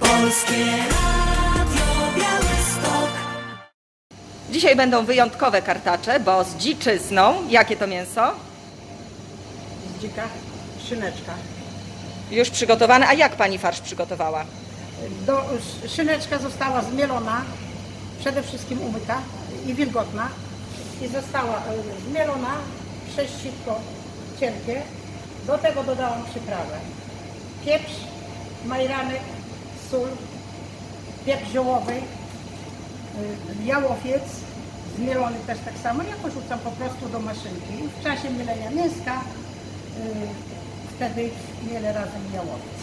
Polskie Radio Białystok. Dzisiaj będą wyjątkowe kartacze, bo z dziczyzną. Jakie to mięso? z dzika szyneczka. Już przygotowane. A jak pani farsz przygotowała? Do, sz- szyneczka została zmielona, przede wszystkim umyta i wilgotna i została e, zmielona przez sitko cienkie. Do tego dodałam przyprawę. Pieprz, majranek, sól, pieprz ziołowy, y, jałowiec, zmielony też tak samo. Ja porzucam po prostu do maszynki. W czasie mielenia mięska y, wtedy mielę razem jałowiec.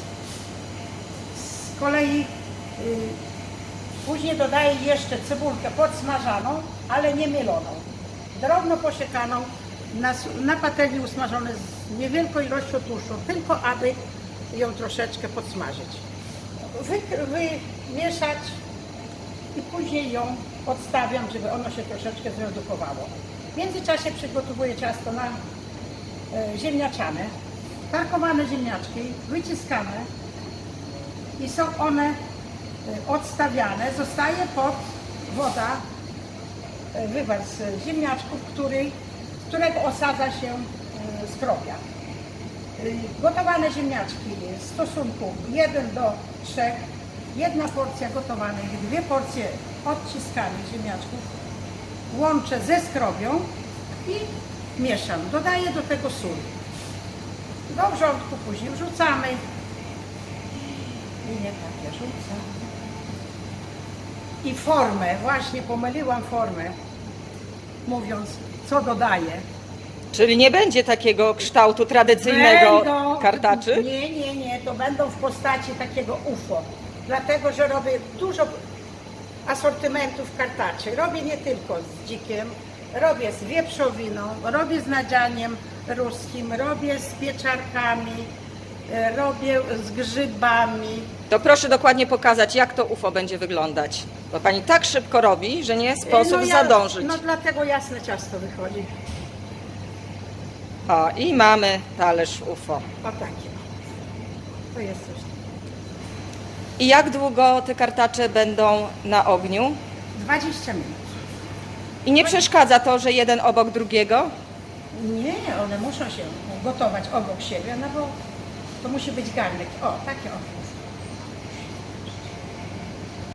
Z kolei y, później dodaję jeszcze cebulkę podsmażaną, ale nie mieloną. Drobno posiekaną, na, na patelni usmażone z niewielką ilością tłuszczu, tylko aby ją troszeczkę podsmażyć. Wy, wymieszać i później ją odstawiam, żeby ono się troszeczkę zredukowało. W międzyczasie przygotowuję ciasto na e, ziemniaczane, tarkowane ziemniaczki, wyciskane i są one e, odstawiane. Zostaje pod woda, e, wywar z ziemniaczków, który, którego osadza się skrobia. Y, Gotowane ziemniaczki w stosunku 1 do 3, jedna porcja gotowanych, dwie porcje odciskanych ziemniaczków łączę ze skrobią i mieszam. Dodaję do tego sól. Do wrzątku później wrzucamy i nie takie rzucam. I formę, właśnie pomyliłam formę, mówiąc co dodaję. Czyli nie będzie takiego kształtu tradycyjnego Będą- kartaczy? Nie, nie, nie, to będą w postaci takiego UFO. Dlatego, że robię dużo asortymentów kartaczy. Robię nie tylko z dzikiem, robię z wieprzowiną, robię z nadzianiem ruskim, robię z pieczarkami, e, robię z grzybami. To proszę dokładnie pokazać, jak to UFO będzie wyglądać. Bo pani tak szybko robi, że nie sposób No ja- zadążyć. No dlatego jasne ciasto wychodzi. O, i mamy talerz UFO. O takie. To jest coś. I jak długo te kartacze będą na ogniu? 20 minut. I nie przeszkadza to, że jeden obok drugiego? Nie, one muszą się gotować obok siebie, no bo to musi być garnek. O, takie o.